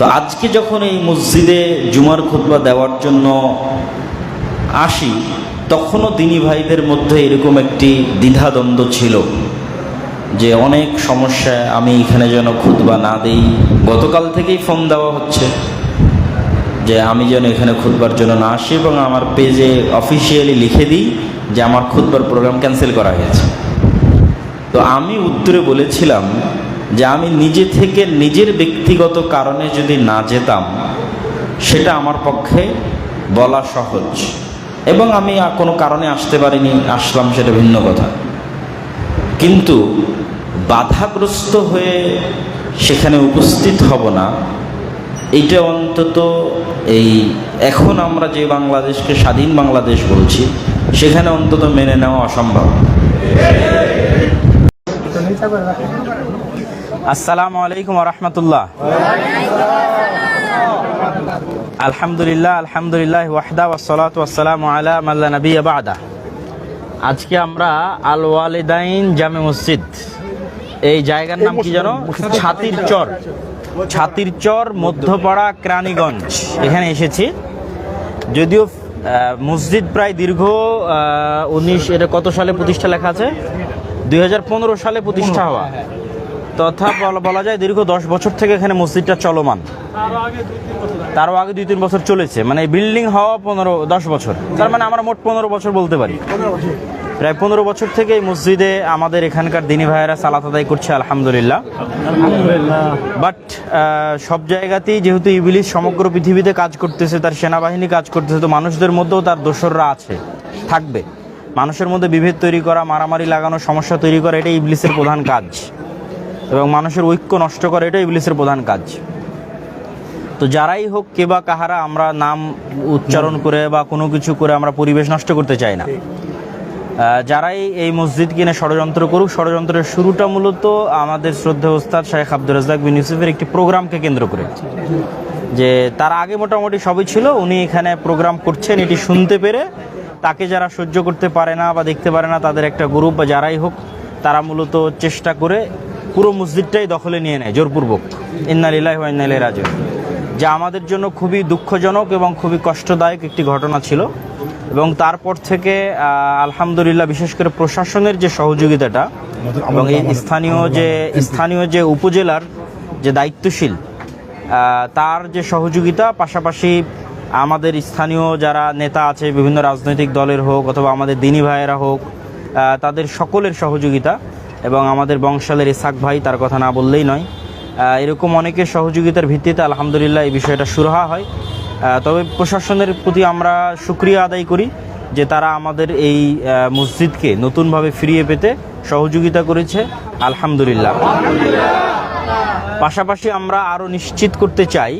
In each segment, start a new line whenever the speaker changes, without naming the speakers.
তো আজকে যখন এই মসজিদে জুমার খুতবা দেওয়ার জন্য আসি, তখনও দিনী ভাইদের মধ্যে এরকম একটি দ্বিধাদ্বন্দ্ব ছিল যে অনেক সমস্যায় আমি এখানে যেন খুতবা না দিই। গতকাল থেকেই ফোন দেওয়া হচ্ছে যে আমি যেন এখানে খুতবার জন্য না আসি এবং আমার পেজে অফিসিয়ালি লিখে দিই যে আমার খুতবার প্রোগ্রাম ক্যান্সেল করা হয়েছে। তো আমি উত্তরে বলেছিলাম যে আমি নিজে থেকে নিজের ব্যক্তিগত কারণে যদি না যেতাম, সেটা আমার পক্ষে বলা সহজ। এবং আমি কোনো কারণে আসতে পারিনি, আসলাম সেটা ভিন্ন কথা। কিন্তু বাধাগ্রস্ত হয়ে সেখানে উপস্থিত হব না, এটা অন্তত এই এখন আমরা যে বাংলাদেশকে স্বাধীন বাংলাদেশ বলছি, সেখানে অন্তত মেনে নেওয়া অসম্ভব। আসসালামু আলাইকুম রহমতুল্লাহ। আলহামদুলিল্লাহ আলহামদুলিল্লাহ ওয়াহদা ওয়াসসালাতু ওয়াসসালামু আলা মাল্লা নবী বাদা। আজকে আমরা আল ওয়ালিদাইন জামে মসজিদ। এই জায়গার নাম কি জানো? ছাতির চর। ছাতির চর, মধ্যপাড়া, ক্রানীগঞ্জ। এখানে এসেছি। যদিও মসজিদ প্রায় দীর্ঘ উনিশ, এটা কত সালে প্রতিষ্ঠা লেখা আছে? দুই হাজার পনেরো সালে প্রতিষ্ঠা হওয়া। তথা বলা- বলা যায় দীর্ঘ দশ বছর থেকে এখানে মসজিদটা চলমান। তারও আগে দুই তিন বছর চলেছে। মানে বিল্ডিং হওয়া পনেরো দশ বছর। তার মানে আমরা মোট পনেরো বছর বলতে পারি। প্রায় পনেরো বছর থেকে এই মসজিদে আমাদের এখানকার দিনী ভাইয়েরা সালাত আদায় করছে আলহামদুলিল্লাহ। বাট সব জায়গাতেই যেহেতু ইবিলিশ সমগ্র পৃথিবীতে কাজ করতেছে তার সেনাবাহিনী কাজ করতেছে তো মানুষদের মধ্যেও তার দোসররা আছে থাকবে। মানুষের মধ্যে বিভেদ তৈরি করা মারামারি লাগানো সমস্যা তৈরি করা এটাই ইবলিসের প্রধান কাজ। এবং মানুষের ঐক্য নষ্ট করে এটাই ইবলিসের প্রধান কাজ। তো যারাই হোক কে বা কাহারা আমরা নাম উচ্চারণ করে বা কোনো কিছু করে আমরা পরিবেশ নষ্ট করতে চাই না। যারাই এই মসজিদ কিনে ষড়যন্ত্র করুক ষড়যন্ত্রের শুরুটা মূলত আমাদের শ্রদ্ধা ওস্তাদ শেখ আব্দুল রাজাক বিন ইউসুফের একটি প্রোগ্রামকে কেন্দ্র করে। যে তার আগে মোটামুটি সবই ছিল উনি এখানে প্রোগ্রাম করছেন এটি শুনতে পেরে তাকে যারা সহ্য করতে পারে না বা দেখতে পারে না তাদের একটা গ্রুপ বা যারাই হোক তারা মূলত চেষ্টা করে পুরো মসজিদটাই দখলে নিয়ে নেয়, জোরপূর্বক। ইন্নালিল্লাহ ইন্নালিল্লাহি রাজিউন। যা আমাদের জন্য খুবই দুঃখজনক এবং খুবই কষ্টদায়ক একটি ঘটনা ছিল এবং তারপর থেকে আলহামদুলিল্লাহ বিশেষ করে প্রশাসনের যে সহযোগিতাটা এবং এই স্থানীয় যে স্থানীয় যে উপজেলার যে দায়িত্বশীল তার যে সহযোগিতা, পাশাপাশি আমাদের স্থানীয় যারা নেতা আছে, বিভিন্ন রাজনৈতিক দলের হোক অথবা আমাদের দিনী ভাইয়েরা হোক তাদের সকলের সহযোগিতা এবং আমাদের বংশালের ইসাক ভাই তার কথা না বললেই নয়। এরকম অনেকের সহযোগিতার ভিত্তিতে আলহামদুলিল্লাহ এই বিষয়টা সুরাহা হয়। তবে প্রশাসনের প্রতি আমরা সুক্রিয়া আদায় করি যে তারা আমাদের এই মসজিদকে নতুনভাবে ফিরিয়ে পেতে সহযোগিতা করেছে। আলহামদুলিল্লাহ। পাশাপাশি আমরা আরও নিশ্চিত করতে চাই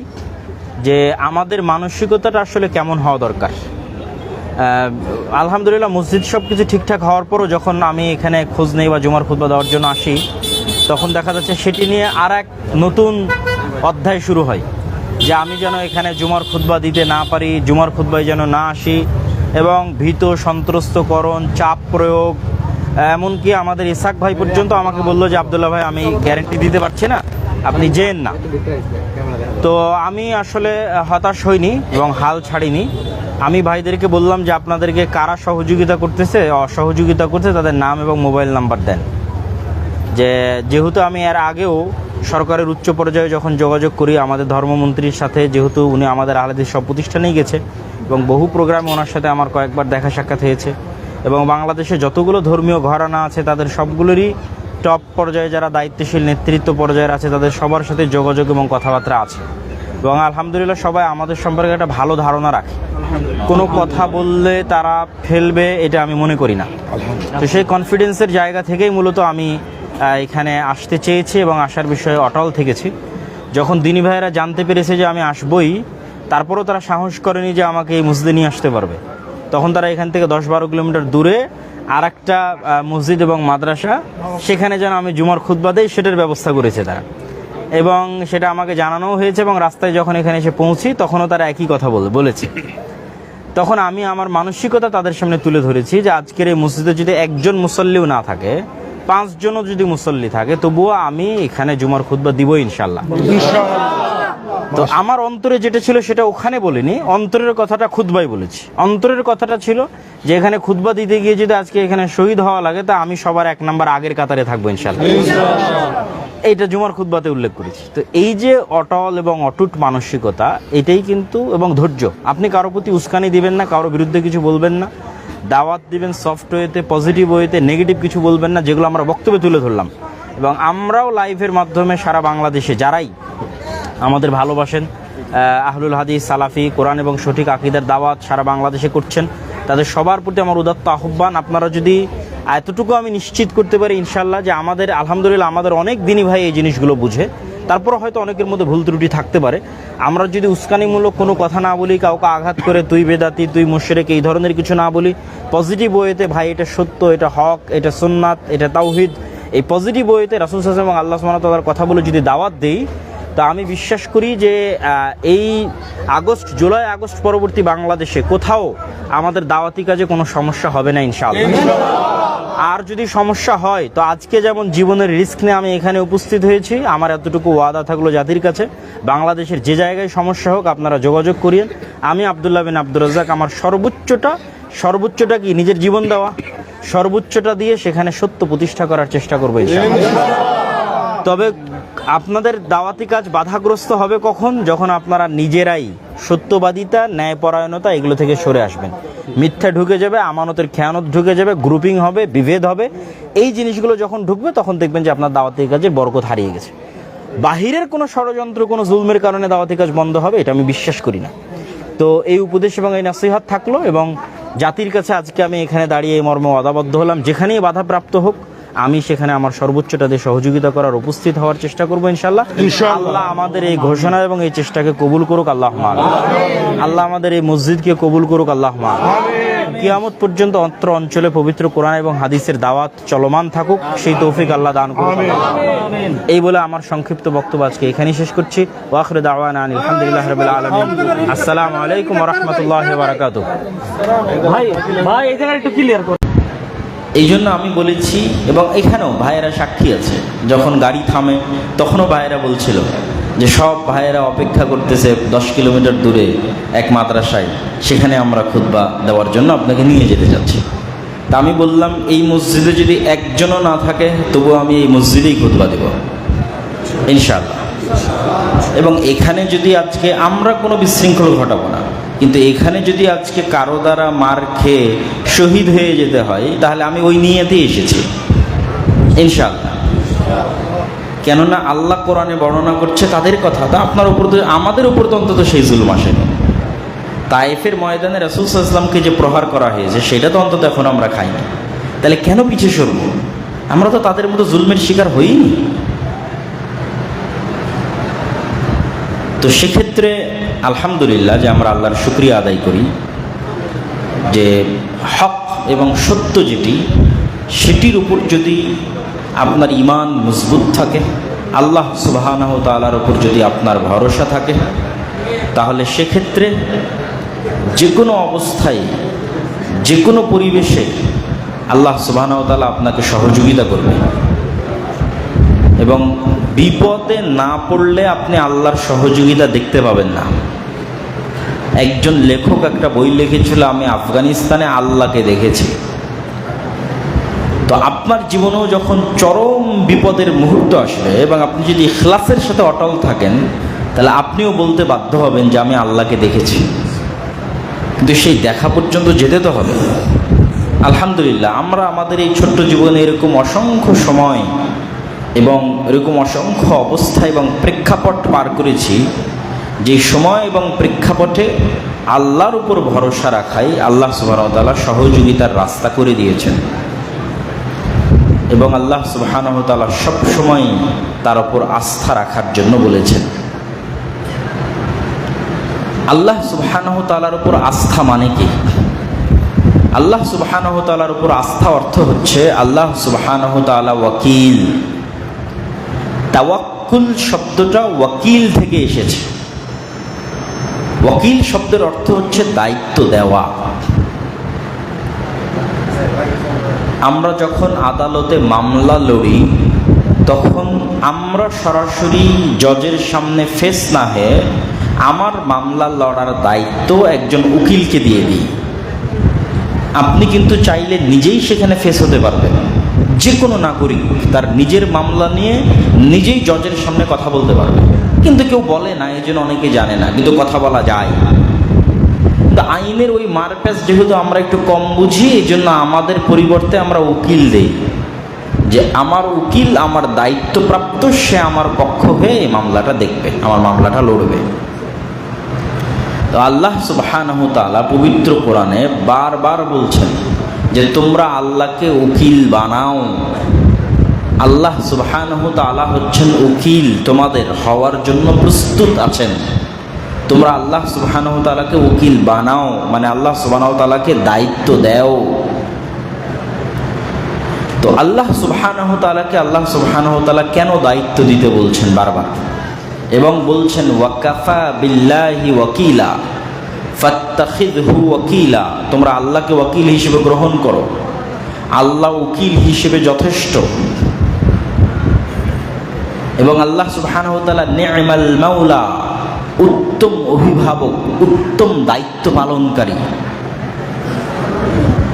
যে আমাদের মানসিকতাটা আসলে কেমন হওয়া দরকার। আলহামদুলিল্লাহ মসজিদ সব কিছু ঠিকঠাক হওয়ার পরও যখন আমি এখানে খোঁজ নেই বা জুমার খুতবা দেওয়ার জন্য আসি, তখন দেখা যাচ্ছে সেটি নিয়ে আর এক নতুন অধ্যায় শুরু হয়। যে আমি যেন এখানে জুমার খুতবা দিতে না পারি, জুমার খুতবায় যেন না আসি এবং ভীত, সন্ত্রস্তকরণ, চাপ প্রয়োগ, এমনকি আমাদের ইসাক ভাই পর্যন্ত আমাকে বলল যে, আবদুল্লাহ ভাই, আমি গ্যারেন্টি দিতে পারছি না। আপনি যেন না। তো আমি আসলে হতাশ হইনি এবং হাল ছাড়িনি। আমি ভাইদেরকে বললাম যে আপনাদেরকে কারা সহযোগিতা করতেছে, অসহযোগিতা করছে তাদের নাম এবং মোবাইল নাম্বার দেন। যে, যেহেতু আমি এর আগেও সরকারের উচ্চ পর্যায়ে যখন যোগাযোগ করি, আমাদের ধর্মমন্ত্রীর সাথে যেহেতু উনি আমাদের আলাদের সব প্রতিষ্ঠানেই গেছে এবং বহু প্রোগ্রামে ওনার সাথে আমার কয়েকবার দেখা সাক্ষাৎ হয়েছে এবং বাংলাদেশে যতগুলো ধর্মীয় ঘরানা আছে, তাদের সবগুলোরই টপ পর্যায়ে যারা দায়িত্বশীল নেতৃত্ব পর্যায়ের আছে তাদের সবার সাথে যোগাযোগ এবং কথাবার্তা আছে। এবং আলহামদুলিল্লাহ সবাই আমাদের সম্পর্কে একটা ভালো ধারণা রাখে। কোনো কথা বললে তারা ফেলবে এটা আমি মনে করি না। তো সেই কনফিডেন্সের জায়গা থেকেই মূলত আমি এখানে আসতে চেয়েছি এবং আসার বিষয়ে অটল থেকেছি। যখন দিনী ভাইয়েরা জানতে পেরেছে যে আমি আসবই তারপরেও তারা সাহস করেনি যে আমাকে এই মসজিদে নিয়ে আসতে পারবে। তখন তারা এখান থেকে দশ বারো কিলোমিটার দূরে আর একটা মসজিদ এবং মাদ্রাসা সেখানে যেন আমি জুমার খুতবা দেই সেটার ব্যবস্থা করেছে তারা। এবং সেটা আমাকে জানানোও হয়েছে এবং রাস্তায় যখন এখানে এসে পৌঁছি তখনও তারা একই কথা বলে বলেছে। তখন আমি আমার মানসিকতা তাদের সামনে তুলে ধরেছি যে আজকের এই মসজিদে যদি একজন মুসল্লিও না থাকে পাঁচজনও যদি মুসল্লি থাকে তবুও আমি এখানে জুমার খুতবা দিব ইনশাল্লাহ তো তো আমার অন্তরে যেটা ছিল সেটা ওখানে বলিনি অন্তরের কথাটা খুতবাই বলেছি। অন্তরের কথাটা ছিল যে এখানে খুতবা দিতে গিয়ে যদি আজকে এখানে শহীদ হওয়া লাগে তা আমি সবার এক নাম্বার আগের কাতারে থাকব ইনশাল্লাহ এইটা জুমার খুতবাতে উল্লেখ করেছি। তো এই যে অটল এবং অটুট মানসিকতা এটাই কিন্তু এবং ধৈর্য। আপনি কারও প্রতি উস্কানি দিবেন না কারোর বিরুদ্ধে কিছু বলবেন না। দাওয়াত দিবেন সফট ওয়েতে পজিটিভ ওয়েতে নেগেটিভ কিছু বলবেন না যেগুলো আমরা বক্তব্যে তুলে ধরলাম। এবং আমরাও লাইভের মাধ্যমে সারা বাংলাদেশে যারাই আমাদের ভালোবাসেন আহলুল হাদিস সালাফি কোরআন এবং সঠিক আকিদার দাওয়াত সারা বাংলাদেশে করছেন তাদের সবার প্রতি আমার উদাত্ত আহ্বান। আপনারা যদি এতটুকু আমি নিশ্চিত করতে পারি ইনশাল্লাহ যে আমাদের, আলহামদুলিল্লাহ আমাদের অনেক দিনই ভাই এই জিনিসগুলো বুঝে। তারপরে হয়তো অনেকের মধ্যে ভুল ত্রুটি থাকতে পারে। আমরা যদি উস্কানিমূলক কোনো কথা না বলি, কাউকে আঘাত করে, তুই বেদাতি, তুই মুশরেক, এই ধরনের কিছু না বলি পজিটিভ ওয়েতে ভাই এটা সত্য, এটা হক, এটা সুন্নাত, এটা তাওহিদ, এই পজিটিভ ওয়েতে রাসুল সাল্লাল্লাহু এবং আল্লাহ তাআলার কথা বলে যদি দাওয়াত দেই তা আমি বিশ্বাস করি যে এই আগস্ট জুলাই আগস্ট পরবর্তী বাংলাদেশে কোথাও আমাদের দাওয়াতি কাজে কোনো সমস্যা হবে না ইনশাআল্লাহ। আর যদি সমস্যা হয় তো আজকে যেমন জীবনের রিস্ক নিয়ে আমি এখানে উপস্থিত হয়েছি আমার এতটুকু ওয়াদা থাকল জাতির কাছে। বাংলাদেশের যে জায়গায় সমস্যা হোক আপনারা যোগাযোগ করিয়েন। আমি আবদুল্লাহ বিন আব্দুর রাজ্জাক আমার সর্বোচ্চটা সর্বোচ্চটা কি? নিজের জীবন দেওয়া। সর্বোচ্চটা দিয়ে সেখানে সত্য প্রতিষ্ঠা করার চেষ্টা করব তবে আপনাদের দাওয়াতি কাজ বাধাগ্রস্ত হবে কখন? যখন আপনারা নিজেরাই সত্যবাদিতা, ন্যায়পরায়ণতা এগুলো থেকে সরে আসবেন। মিথ্যা ঢুকে যাবে, আমানতের খেয়ানত ঢুকে যাবে গ্রুপিং হবে, বিভেদ হবে। এই জিনিসগুলো যখন ঢুকবে, তখন দেখবেন যে আপনার দাওয়াতি কাজের বরকত হারিয়ে গেছে। বাহিরের কোনো ষড়যন্ত্র, কোনো জুলমের কারণে দাওয়াতি কাজ বন্ধ হবে, এটা আমি বিশ্বাস করি না। তো এই উপদেশ এবং এই নাসিহাত থাকল এবং জাতির কাছে আজকে আমি এখানে দাঁড়িয়ে এই মর্মে অদাবদ্ধ হলাম। যেখানেই বাধাপ্রাপ্ত হোক আমি সেখানে আমার সর্বোচ্চটা দিয়ে সহযোগিতা করার উপস্থিত হওয়ার চেষ্টা করব ইনশাল্লাহ আল্লাহ আমাদের এই ঘোষণা এবং এই চেষ্টাকে কবুল করুক আল্লাহ আল্লাহ আমাদের এই মসজিদকে কবুল করুক আল্লাহ কিয়ামত পর্যন্ত অত্র অঞ্চলে পবিত্র কোরআন এবং হাদিসের দাওয়াত চলমান থাকুক সেই তৌফিক আল্লাহ দান করুক এই বলে আমার সংক্ষিপ্ত বক্তব্য আজকে এখানেই শেষ করছি। ওয়াখরে দাওয়ান আলহামদুলিল্লাহ রবিল আলমিন। আসসালামু আলাইকুম রহমতুল্লাহ বারাকাতুহ।
ভাই ভাই এই জায়গাটা একটু ক্লিয়ার করুন
এই জন্য আমি বলেছি, এবং এখানেও ভাইয়েরা সাক্ষী আছে, যখন গাড়ি থামে, তখনও ভাইয়েরা বলছিল যে সব ভাইয়েরা অপেক্ষা করতেছে দশ কিলোমিটার দূরে এক মাদ্রাসায়, সেখানে আমরা খুতবা দেওয়ার জন্য আপনাকে নিয়ে যেতে যাচ্ছি। তা আমি বললাম, এই মসজিদে যদি একজনও না থাকে, তবুও আমি এই মসজিদেই খুতবা দেব। ইনশাল্লাহ এবং এখানে যদি আজকে আমরা কোনো বিশৃঙ্খল ঘটাবো না কিন্তু এখানে যদি আজকে কারও দ্বারা মার খেয়ে শহীদ হয়ে যেতে হয়, তাহলে আমি ওই নিয়েতেই এসেছি। ইনশাআল্লাহ। কেননা আল্লাহ কোরআনে বর্ণনা করছে তাদের কথা, তা আপনার উপর আমাদের উপর তো অন্তত সেই জুলুম আসেনি। তাইফের ময়দানে রাসুল সাল্লামকে যে প্রহার করা হয়েছে, সেটা তো অন্তত এখন আমরা খাইনি। তাহলে কেন পিছিয়ে সরব? আমরা তো তাদের মতো জুলমের শিকার হইনি। তো সেক্ষেত্রে আলহামদুলিল্লাহ যে আমরা আল্লাহর শুক্রিয়া আদায় করি যে হক এবং সত্য যেটি, সেটির উপর যদি আপনার ইমান মজবুত থাকে, আল্লাহ সুবাহানাহ তালার উপর যদি আপনার ভরসা থাকে, তাহলে সেক্ষেত্রে যে কোনো অবস্থায় যে কোনো পরিবেশে আল্লাহ সুবাহানাহ তালা আপনাকে সহযোগিতা করবে। এবং বিপদে না পড়লে আপনি আল্লাহর সহযোগিতা দেখতে পাবেন না। একজন লেখক একটা বই লিখেছিল, আমি আফগানিস্তানে আল্লাহকে দেখেছি। তো আপনার জীবনেও যখন চরম বিপদের মুহূর্ত আসবে এবং আপনি যদি ইখলাসের সাথে অটল থাকেন, তাহলে আপনিও বলতে বাধ্য হবেন যে, আমি আল্লাহকে দেখেছি। কিন্তু সেই দেখা পর্যন্ত যেতে তো হবে। আলহামদুলিল্লাহ, আমরা আমাদের এই ছোট্ট জীবনে এরকম অসংখ্য সময় এবং এরকম অসংখ্য অবস্থা এবং প্রেক্ষাপট পার করেছি, যে সময় এবং প্রেক্ষাপটে আল্লাহর উপর ভরসা রাখাই আল্লাহ সুবাহতাল্লাহ সহযোগিতার রাস্তা করে দিয়েছেন। এবং আল্লাহ সুবাহানহতালা সবসময় তার উপর আস্থা রাখার জন্য বলেছেন। আল্লাহ সুবাহানহ তালার উপর আস্থা মানে কি? আল্লাহ সুবাহানহ তালার উপর আস্থা অর্থ হচ্ছে আল্লাহ সুবাহানহ তালা ওয়াকিল। তাওয়াক্কুল শব্দটা ওয়াকিল থেকে এসেছে। ওয়াকিল শব্দের অর্থ হচ্ছে দায়িত্ব দেওয়া। আমরা যখন আদালতে মামলা লড়ি, তখন আমরা সরাসরি জজের সামনে ফেস না হয়ে আমার মামলা লড়ার দায়িত্ব একজন উকিলকে দিয়ে দিই। আপনি কিন্তু চাইলে নিজেই সেখানে ফেস হতে পারবেন। যে কোনো নাগরিক তার নিজের মামলা নিয়ে নিজেই জজের সামনে কথা বলতে পারবে। কিন্তু কেউ বলে না, এই জন্য অনেকে জানে না, কিন্তু কথা বলা যায়। কিন্তু আইনের ওই মারপ্যাচ যেহেতু আমরা একটু কম বুঝি, এই জন্য আমাদের পরিবর্তে আমরা উকিল দেই। যে আমার উকিল, আমার দায়িত্বপ্রাপ্ত, সে আমার পক্ষ হয়ে এই মামলাটা দেখবে, আমার মামলাটা লড়বে। তো আল্লাহ তাআলা পবিত্র কোরআনে বারবার বলছেন যে তোমরা আল্লাহকে উকিল বানাও। আল্লাহ সুবহানাহু তাআলা হচ্ছেন উকিল, তোমাদের হওয়ার জন্য প্রস্তুত আছেন। তোমরা আল্লাহ সুবহানাহু তাআলাকে উকিল বানাও মানে আল্লাহ সুবহানাহু তাআলাকে দায়িত্ব দেও। তো আল্লাহ সুবহানাহু তাআলাকে আল্লাহ সুবহানাহু কেন দায়িত্ব দিতে বলছেন বারবার? এবং বলছেন ওয়াকাফা বিল্লাহি ওয়াকিলা। ওয়াকিলা, তোমরা আল্লাহকে ওয়াকিল হিসেবে গ্রহণ করো। আল্লাহ উকিল হিসেবে যথেষ্ট। এবং আল্লাহ সুবহানাহু নি'মাল মাওলা, উত্তম অভিভাবক, উত্তম দায়িত্ব পালনকারী।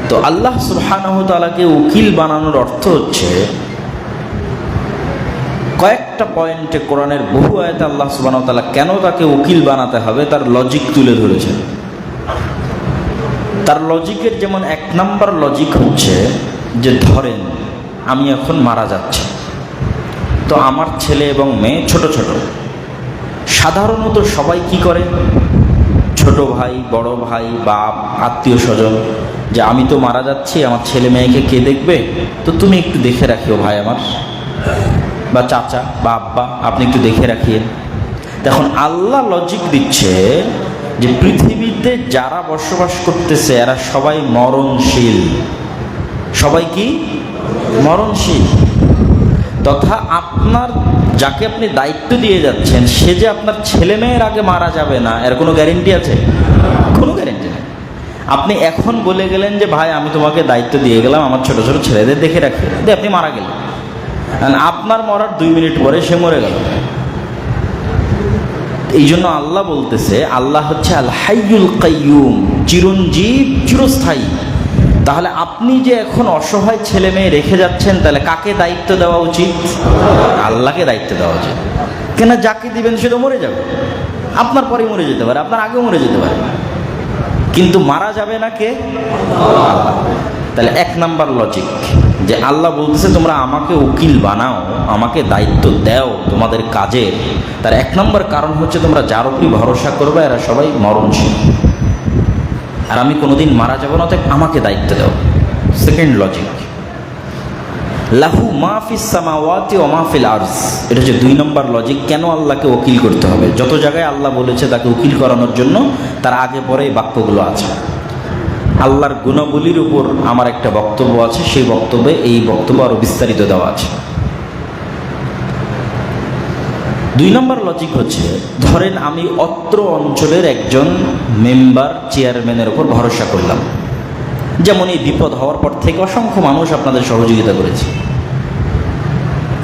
তো আল্লাহ সুবহানাহু ওয়া তাআলাকে উকিল বানানোর অর্থ হচ্ছে, কয়েকটা পয়েন্টে কোরআনের বহু আয়াতে আল্লাহ সুবহানাহু ওয়া তাআলা কেন তাকে উকিল বানাতে হবে, তার লজিক তুলে ধরেছেন। তার লজিকের যেমন এক নাম্বার লজিক হচ্ছে যে ধরেন আমি এখন মারা যাচ্ছি। তো আমার ছেলে এবং মেয়ে ছোট ছোট। সাধারণত সবাই কি করে? ছোট ভাই, বড় ভাই, বাপ, আত্মীয় স্বজন যে আমি তো মারা যাচ্ছি, আমার ছেলে মেয়েকে কে দেখবে? তো তুমি একটু দেখে রাখিও ভাই আমার। বা চাচা, বা আব্বা, আপনি একটু দেখে রাখিয়েন দেখুন আল্লাহ লজিক দিচ্ছে যে পৃথিবীতে যারা বসবাস করতেছে, এরা সবাই মরণশীল। সবাই কি? মরণশীল। তথা আপনার যাকে আপনি দায়িত্ব দিয়ে যাচ্ছেন, সে যে আপনার ছেলে মেয়ের আগে মারা যাবে না, এর কোনো গ্যারেন্টি আছে? কোনো গ্যারেন্টি নেই। আপনি এখন বলে গেলেন যে, ভাই, আমি তোমাকে দায়িত্ব দিয়ে গেলাম, আমার ছোট ছোট ছেলেদের দেখে রাখি। আপনি মারা গেলেন। আপনার মরার দুই মিনিট পরে সে মরে গেল। এই জন্য আল্লাহ বলতেছে, আল্লাহ হচ্ছে আল কাইয়ুম, চিরঞ্জীব, চিরস্থায়ী। তাহলে আপনি যে এখন অসহায় ছেলে মেয়ে রেখে যাচ্ছেন, তাহলে কাকে দায়িত্ব দেওয়া উচিত? আল্লাহকে দায়িত্ব দেওয়া উচিত। কেন যাকে দিবেন সে তো মরে যাবে। আপনার পরে মরে যেতে পারে, আপনার আগে মরে যেতে পারে। কিন্তু মারা যাবে না কে? তাহলে এক নাম্বার লজিক যে আল্লাহ বলতেছে, তোমরা আমাকে উকিল বানাও, আমাকে দায়িত্ব দাও তোমাদের কাজের। তার এক নম্বর কারণ হচ্ছে, তোমরা যার উপরই ভরসা করবে, এরা সবাই মরণশীল। আর আমি কোনোদিন মারা যাব না তাই আমাকে দায়িত্ব দাও। Second logic. লাহু মাহফিস সামাওয়াতি ও মাহফিল আর্জ। এটা হচ্ছে দুই নম্বর লজিক, কেন আল্লাহকে উকিল করতে হবে? যত জায়গায় আল্লাহ বলেছে তাকে উকিল করানোর জন্য, তার আগে পরে এই বাক্যগুলো আছে। আল্লাহর গুণাবলীর উপর আমার একটা বক্তব্য আছে, সেই বক্তব্যে এই বক্তব্য আরও বিস্তারিত দেওয়া আছে। দুই নম্বর লজিক হচ্ছে, ধরেন আমি অত্র অঞ্চলের একজন মেম্বার চেয়ারম্যানের উপর ভরসা করলাম। যেমন এই বিপদ হওয়ার পর থেকে অসংখ্য মানুষ আপনাদের সহযোগিতা করেছে।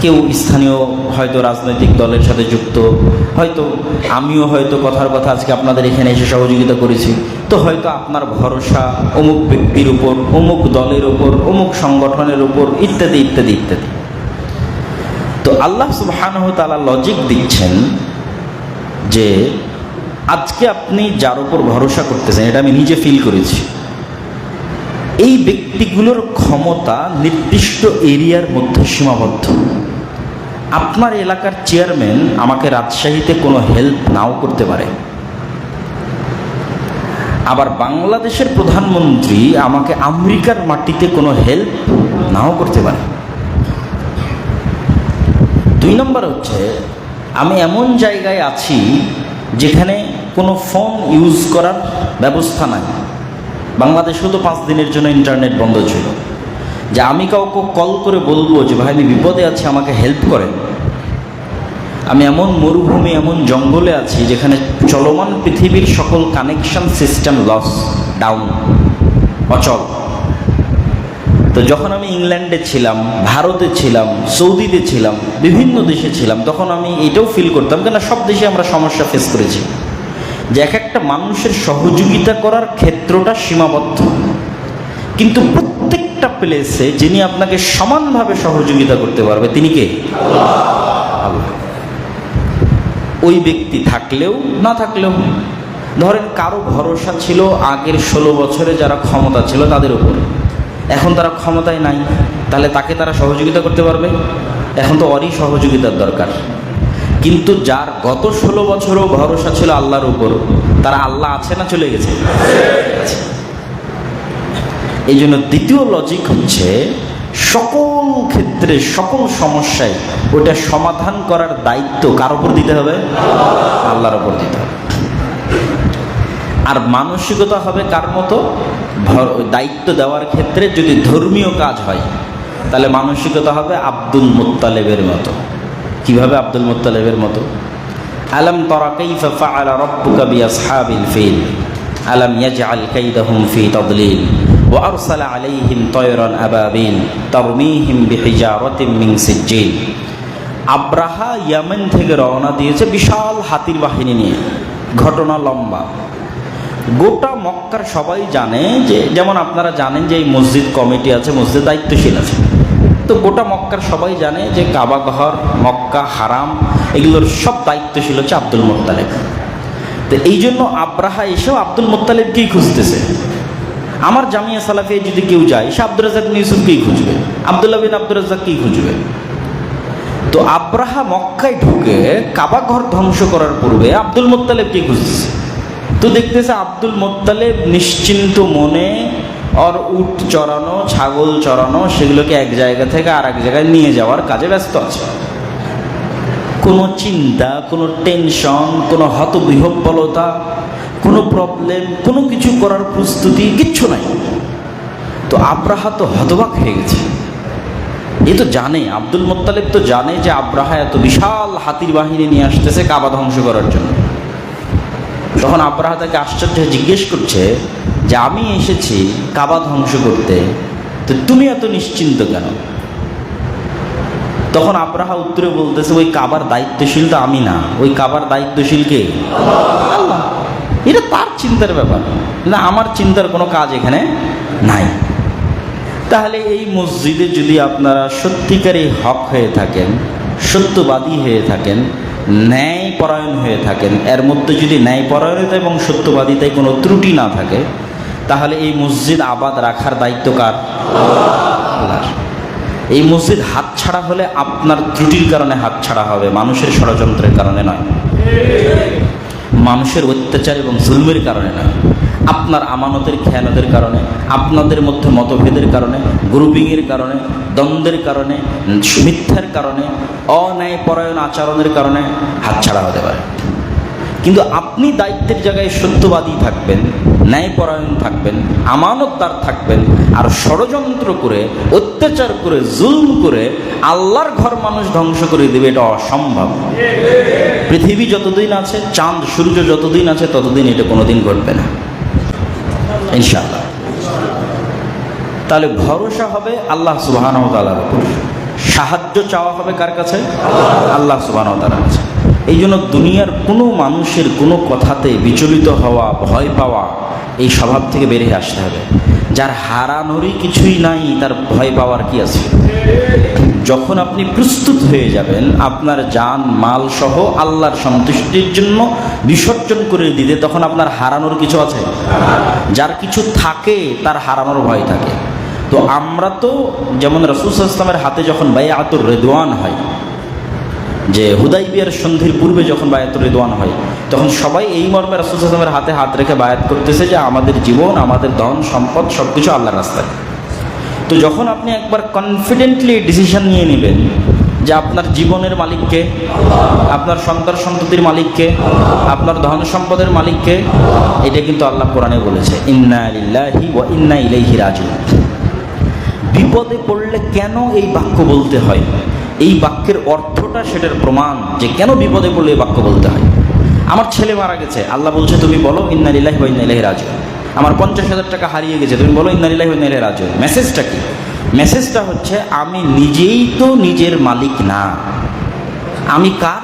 কেউ স্থানীয় হয়তো রাজনৈতিক দলের সাথে যুক্ত, হয়তো আমিও হয়তো কথার কথা আজকে আপনাদের এখানে এসে সহযোগিতা করেছি। তো হয়তো আপনার ভরসা অমুক ব্যক্তির উপর, অমুক দলের উপর, অমুক সংগঠনের উপর, ইত্যাদি ইত্যাদি ইত্যাদি। তো আল্লাহ সুবহানাহু তাআলা লজিক দিচ্ছেন যে আজকে আপনি যার উপর ভরসা করতেছেন, এটা আমি নিজে ফিল করেছি। এই ব্যক্তিগুলোর ক্ষমতা নির্দিষ্ট এরিয়ার মধ্যে সীমাবদ্ধ। আপনার এলাকার চেয়ারম্যান আমাকে রাজশাহীতে কোনো হেল্প নাও করতে পারে। আবার বাংলাদেশের প্রধানমন্ত্রী আমাকে আমেরিকার মাটিতে কোনো হেল্প নাও করতে পারে। দুই নম্বর হচ্ছে, আমি এমন জায়গায় আছি যেখানে কোনো ফোন ইউজ করার ব্যবস্থা নাই। বাংলাদেশেও তো পাঁচ দিনের জন্য ইন্টারনেট বন্ধ ছিল। যে আমি কাউকে কল করে বলব যে, ভাই, আমি বিপদে আছি, আমাকে হেল্প করেন আমি এমন মরুভূমি, এমন জঙ্গলে আছি যেখানে চলমান পৃথিবীর সকল কানেকশন সিস্টেম লস ডাউন অচল। তো যখন আমি ইংল্যান্ডে ছিলাম, ভারতে ছিলাম, সৌদিতে ছিলাম, বিভিন্ন দেশে ছিলাম, তখন আমি এটাও ফিল করতাম কেন সব দেশে আমরা সমস্যা ফেস করেছি। যে এক একটা মানুষের সহযোগিতা করার ক্ষেত্রটা সীমাবদ্ধ। কিন্তু প্রত্যেকটা প্লেসে যিনি আপনাকে সমানভাবে সহযোগিতা করতে পারবে, তিনি কে? ওই ব্যক্তি থাকলেও না থাকলেও, ধরেন কারও ভরসা ছিল আগের ষোলো বছরে যারা ক্ষমতা ছিল তাদের উপর। এখন তারা ক্ষমতায় নাই, তাহলে তাকে তারা সহযোগিতা করতে পারবে? এখন তো অরই সহযোগিতার দরকার। কিন্তু যার গত ষোলো বছরও ভরসা ছিল আল্লাহর উপর, তারা আল্লাহ আছে না চলে গেছে? এই জন্য দ্বিতীয় লজিক হচ্ছে সকল ক্ষেত্রে, সকল সমস্যায় ওটা সমাধান করার দায়িত্ব কার উপর দিতে হবে? আল্লাহর উপর দিতে হবে। আর মানসিকতা হবে কার মতো? দায়িত্ব দেওয়ার ক্ষেত্রে যদি ধর্মীয় কাজ হয়, তাহলে মানসিকতা হবে আব্দুল মোত্তালেবের মতো। কীভাবে আব্দুল মুত্তালেবের মতো? আলম তরা কাইফা ফাআলা রাব্বুকা বিআসহাবিল ফিল। আলম ইয়াজআল কাইদাহুম ফি তাদলিল। আরসালা আলাইহিম তায়রান আবাবিল তারমিহিম বিহিজারাতিন মিন সিজ্জিল আব্রাহা ইয়ামেন থেকে রওনা দিয়েছে বিশাল হাতির বাহিনী নিয়ে। ঘটনা লম্বা। গোটা মক্কার সবাই জানে যে, যেমন আপনারা জানেন যে এই মসজিদ কমিটি আছে, মসজিদ দায়িত্বশীল আছে। তো গোটা মক্কার সবাই জানে যে কাবা ঘর, মক্কা হারাম, এগুলোর সব দায়িত্বশীল হচ্ছে আব্দুল মোত্তালেব। তো এই জন্য আব্রাহা এসেও আব্দুল মোত্তালেবকেই খুঁজতেছে। আমার জামিয়া সালাফে যদি কেউ যায়, সে আব্দুল রাজাক ইউসুফকেই খুঁজবে? আবদুল্লাহ বিন আব্দুল রাজাককেই খুঁজবে? তো আব্রাহা মক্কায় ঢুকে কাবা ঘর ধ্বংস করার পূর্বে আব্দুল মোত্তালেবকে খুঁজতেছে? তো দেখতেছে আব্দুল মোত্তালেব নিশ্চিন্ত মনে আর উট চড়ানো, ছাগল চড়ানো, সেগুলোকে এক জায়গা থেকে আর এক জায়গায় নিয়ে যাওয়ার কাজে ব্যস্ত আছে। কোনো চিন্তা, কোনো টেনশন, কোনো হতবিহব্বলতা কোনো প্রবলেম কোনো কিছু করার প্রস্তুতি কিচ্ছু নাই। তো আব্রাহা তো হতবাক হয়ে গেছে। এ তো জানে, আব্দুল মোত্তালেব তো জানে যে আব্রাহা এত বিশাল হাতির বাহিনী নিয়ে আসতেছে কাবা ধ্বংস করার জন্য। তখন আব্রাহা তাকে আশ্চর্য জিজ্ঞেস করছে যে, আমি এসেছি কাবা ধ্বংস করতে, তো তুমি এত নিশ্চিন্ত কেন? তখন আব্রাহা উত্তরে বলতেছে, ওই কাবার দায়িত্বশীল তো আমি না। ওই কাবার দায়িত্বশীল কে? আল্লাহ। এটা তার চিন্তার ব্যাপার। না, আমার চিন্তার কোনো কাজ এখানে নাই। তাহলে এই মসজিদে যদি আপনারা সত্যিকারই হক হয়ে থাকেন, সত্যবাদী হয়ে থাকেন ন্যায় পরায়ণ হয়ে থাকেন, এর মধ্যে যদি ন্যায় পরায়ণতা এবং সত্যবাদিতায় কোনো ত্রুটি না থাকে, তাহলে এই মসজিদ আবাদ রাখার দায়িত্ব কার? আল্লাহর। এই মসজিদ হাতছাড়া হলে আপনার ত্রুটির কারণে হাতছাড়া হবে, মানুষের ষড়যন্ত্রের কারণে নয়। মানুষের অত্যাচার এবং জুলমের কারণে নয় আপনার আমানতের খেয়ানতের কারণে, আপনাদের মধ্যে মতভেদের কারণে গ্রুপিংয়ের কারণে, দ্বন্দ্বের কারণে, মিথ্যার কারণে অন্যায় পরায়ণ আচরণের কারণে হাতছাড়া হতে পারে। কিন্তু আপনি দায়িত্বের জায়গায় সত্যবাদী থাকবেন ন্যায়পরায়ণ থাকবেন আমানতদার থাকবেন, আর ষড়যন্ত্র করে, অত্যাচার করে, জুলম করে আল্লাহর ঘর মানুষ ধ্বংস করে দেবে, এটা অসম্ভব। পৃথিবী যতদিন আছে, চাঁদ, সূর্য যতদিন আছে, ততদিন এটা কোনোদিন ঘটবে না। ইনশাআল্লাহ। তাহলে ভরসা হবে আল্লাহ সুবাহান তালার উপর। সাহায্য চাওয়া হবে কার কাছে? আল্লাহ সুবাহান তালার কাছে। এই জন্য দুনিয়ার কোনো মানুষের কোনো কথাতে বিচলিত হওয়া, ভয় পাওয়া এই স্বভাব থেকে বেরিয়ে আসতে হবে। যার হারানোরই কিছুই নাই, তার ভয় পাওয়ার কি আছে? যখন আপনি প্রস্তুত হয়ে যাবেন, আপনার যান মাল সহ আল্লাহর সন্তুষ্টির জন্য বিসর্জন করে দিতে তখন আপনার হারানোর কিছু আছে? যার কিছু থাকে, তার হারানোর ভয় থাকে। তো আমরা তো, যেমন রসুল ইসলামের হাতে যখন বায়াতুর রেদওয়ান হয় যে হুদাই বিয়ার সন্ধির পূর্বে যখন বায়াতুর রেদওয়ান হয়, তখন সবাই এই মর্মে রসুল ইসলামের হাতে হাত রেখে বায়াত করতেছে যে আমাদের জীবন, আমাদের ধন, সম্পদ সব কিছু আল্লাহর রাস্তায়। তো যখন আপনি একবার কনফিডেন্টলি ডিসিশন নিয়ে নেবেন যে আপনার জীবনের মালিককে, আপনার সন্তান সন্ততির মালিককে, আপনার ধন সম্পদের মালিককে, এটা কিন্তু আল্লাহ কোরআনে বলেছে, ইন্না লিল্লাহি ওয়া ইন্না ইলাইহি রাজিউন। বিপদে পড়লে কেন এই বাক্য বলতে হয়? এই বাক্যের অর্থটা সেটার প্রমাণ যে কেন বিপদে পড়লে এই বাক্য বলতে হয়। আমার ছেলে মারা গেছে, আল্লাহ বলছে, তুমি বলো, ইন্না লিল্লাহি ওয়া ইন্না ইলাইহি রাজিউন আমার পঞ্চাশ হাজার টাকা হারিয়ে গেছে, তুমি বলো, ইন্না লিল্লাহি ওয়া ইন্না ইলাইহি মেসেজটা কি? মেসেজটা হচ্ছে, আমি নিজেই তো নিজের মালিক না। আমি কার?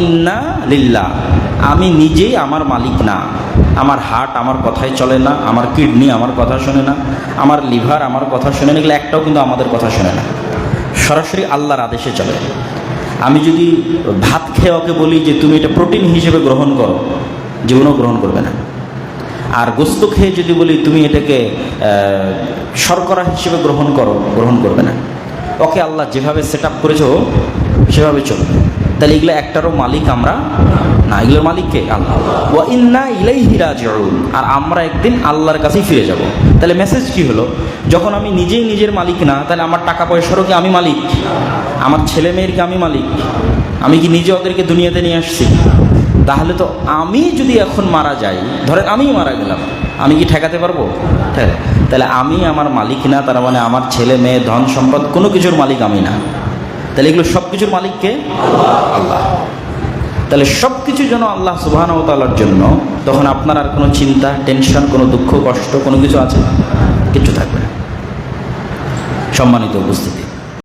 ইন্না লিল্লা আমি নিজেই আমার মালিক না। আমার হার্ট আমার কথায় চলে না, আমার কিডনি আমার কথা শোনে না, আমার লিভার আমার কথা শোনে না, এগুলো একটাও কিন্তু আমাদের কথা শোনে না। সরাসরি আল্লাহর আদেশে চলে। আমি যদি ভাত খেয়ে ওকে বলি যে, তুমি এটা প্রোটিন হিসেবে গ্রহণ করো, জীবনেও গ্রহণ করবে না। আর গোস্ত খেয়ে যদি বলি, তুমি এটাকে শর্করা হিসেবে গ্রহণ করো, গ্রহণ করবে না। ওকে আল্লাহ যেভাবে সেট আপ করেছ সেভাবে চলবে। তাহলে এগুলো একটারও মালিক আমরা না, এগুলোর মালিককে আল্লাহ। ওয়া ইন্না ইলাইহি রাজিউন। আর আমরা একদিন আল্লাহর কাছেই ফিরে যাব। তাহলে মেসেজ কি হলো? যখন আমি নিজেই নিজের মালিক না, তাহলে আমার টাকা পয়সারও কি আমি মালিক? আমার ছেলে মেয়ের কি আমি মালিক? আমি কি নিজে ওদেরকে দুনিয়াতে নিয়ে আসছি? তাহলে তো আমি যদি এখন মারা যাই, ধরেন আমিই মারা গেলাম, আমি কি ঠেকাতে পারব? তাহলে আমি আমার মালিক না, তার মানে আমার ছেলে, মেয়ে, ধন, সম্পদ কোনো কিছুর মালিক আমি না। তাহলে এগুলো সব কিছুর মালিককে আল্লাহ। তাহলে সব কিছু যেন আল্লাহ সুবাহান ও তালার জন্য, তখন আপনার আর কোনো চিন্তা, টেনশন, কোনো দুঃখ, কষ্ট, কোনো কিছু আছে? কিছু থাকবে না। সম্মানিত উপস্থিতি।